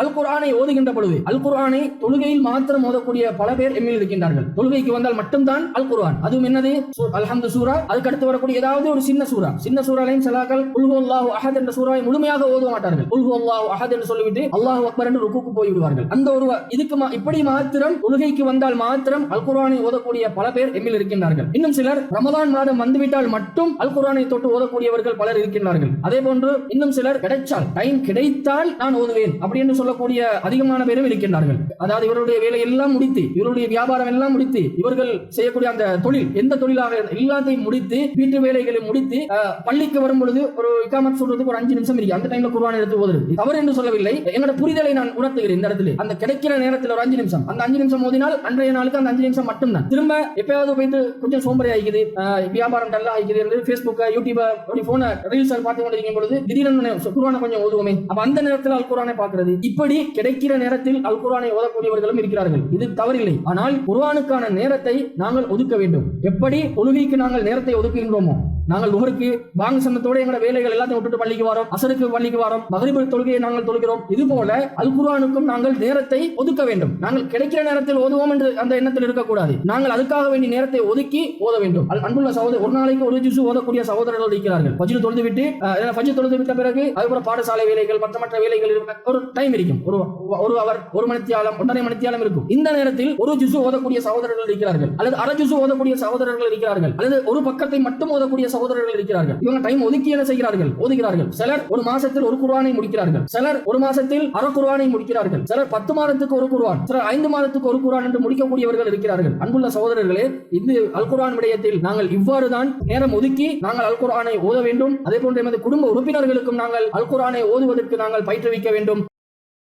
அல் குரானை ஓதுகின்ற பொழுது அல் குரானை தொழுகையில் மாத்திரம் ஓதக்கூடிய பல பேர் எம்மில் இருக்கின்றார்கள். தொழுகைக்கு வந்தால் மட்டும்தான் அல் குரான் அதுவும் என்னது? அல்ஹம்து சூரா. அதுக்கு அடுத்து வரக்கூடிய ஏதாவது ஒரு சின்ன சூரா. சின்ன சூறாலையும் சலாக்கள் உல்ஹு அஹத் என்ற சூறாவை முழுமையாக ஓத மாட்டார்கள். உல்ஹு அஹத் என்று சொல்லிவிட்டு அல்லாஹு அக்பர் என்று ருக்குக்கு போய்விடுவார்கள். அந்த ஒரு இதுக்கு இப்படி மாத்திரம் தொழுகைக்கு வந்தால் மாத்திரம் அல் குரானை ஓதக்கூடிய பல பேர் எம்மில் இருக்கின்றார்கள். இன்னும் சிலர் ரமதான் மாதம் வந்துவிட்டால் மட்டும் அல் குரானை தொட்டு ஓதக்கூடியவர்கள் பலர் இருக்கின்றார்கள். அதே போன்று இன்னும் சிலர் கிடைச்சால் டைம் கிடைத்தால் நான் ஓதுவேன் அப்படி என்று சொல்லக்கூடிய அதிகமான பேரும் இருக்கின்றார்கள் அதாவது இவருடைய வேலை எல்லாம் முடித்து இவருடைய வியாபாரம் எல்லாம் முடித்து இவர்கள் செய்யக்கூடிய அந்த தொழில் எந்த தொழிலாக எல்லாத்தையும் முடித்து வீட்டு வேலைகளை முடித்து பள்ளிக்கு வரும் பொழுது ஒரு இக்காமத் சொல்றதுக்கு ஒரு அஞ்சு நிமிஷம் இருக்கு. அந்த டைம்ல குர்ஆன் எடுத்து ஓதுறது. தவறு என்று சொல்லவில்லை. என்னோட புரிதலை நான் உணர்த்துகிறேன் இந்த இடத்துல. அந்த கிடைக்கிற நேரத்தில் ஒரு அஞ்சு நிமிஷம். அந்த அஞ்சு நிமிஷம் ஓதினால் அன்றைய நாளுக்கு அந்த அஞ்சு நிமிஷம் மட்டும்தான். திரும்ப எப்பயாவது போயிட்டு கொஞ்சம் சோம்பரி ஆகிக்குது. அஹ், வியாபாரம் டல்லா ஆகிக்குது என்று ஃபேஸ்புக் யூடியூப் அப்படி போன ரீல்ஸ் பார்த்து கொண்டிருக்கும் பொழுது திடீரென குர்ஆனை கொஞ்சம் ஓதுவோமே. அப்ப அந்த நேரத்தில் அல் குர்ஆனை பார்க்கிறது. இப்படி கிடைக்கிற நேரத்தில் அல் குர்ஆனை ஓதக்கூடியவர்களும் இருக்கிறார்கள். இது தவறில்லை. ஆனால் குர்வானுக்கான நேரத்தை நாங்கள் ஒதுக்க வேண்டும். எப்படி தொழுகைக்கு நாங்கள் நேரத்தை ஒதுக்குகின்றோமோ நாங்கள் நுகருக்கு பாங்க சன்னத்தோட எங்களோட வேலைகள் எல்லாத்தையும் விட்டுட்டு பள்ளிக்கு வரோம் அசருக்கு பள்ளிக்கு வரோம் மகரிபு தொழுகையை நாங்கள் தொழுகிறோம். இது போல அல் குர்ஆனுக்கும் நாங்கள் நேரத்தை ஒதுக்க வேண்டும். நாங்கள் கிடைக்கிற நேரத்தில் ஓதுவோம் என்று அந்த எண்ணத்தில் இருக்கக்கூடாது. நாங்கள் அதுக்காக வேண்டிய நேரத்தை ஒதுக்கி ஓத வேண்டும். அன்புள்ள சகோதரர் ஒரு நாளைக்கு ஒரு ஜூஸ் ஓதக்கூடிய சகோதரர்கள் இருக்கிறார்கள். பஜ்ரு தொழுது விட்டு பஜ்ரு தொழுது விட்ட பிறகு அதுக்கப்புறம் பாடசாலை வேலைகள் மற்ற மற்ற வேலைகள் இருக்க- ஒரு டைம் இருக்கும். ஒரு ஒரு அவர் ஒரு மணித்தியாலம் ஒன்றரை மணித்தியாலம் இருக்கும். இந்த நேரத்தில் ஒரு ஜுசு ஓதக்கூடிய சகோதரர்கள் இருக்கிறார்கள். அல்லது அரை ஜுசு ஓதக்கூடிய சகோதரர்கள் இருக்கிறார்கள். அல்லது ஒரு பக்கத்தை மட்டும் ஓதக்கூடிய சகோதரர்கள் இருக்கிறார்கள். இவங்க டைம் ஒதுக்கி என்ன செய்கிறார்கள். ஓதுகிறார்கள் சிலர் ஒரு மாசத்தில் ஒரு குர்ஆனை முடிக்கிறார்கள். சிலர் ஒரு மாசத்தில் அரை குர்ஆனை முடிக்கிறார்கள். சிலர் பத்து மாதத்துக்கு ஒரு குர்ஆன் சிலர் ஐந்து மாதத்துக்கு ஒரு குர்ஆன் என்று முடிக்கக்கூடியவர்கள் இருக்கிறார்கள். அன்புள்ள சகோதரர்களே இது அல் குர்ஆன் விடயத்தில் நாங்கள் இவ்வாறு தான் நேரம் ஒதுக்கி நாங்கள் அல் குர்ஆனை ஓத வேண்டும். அதே போன்று எமது குடும்ப உறுப்பினர்களுக்கும் நாங்கள் அல் குர்ஆனை ஓதுவதற்கு நாங்கள் பயிற்றுவிக்க வேண்டும்.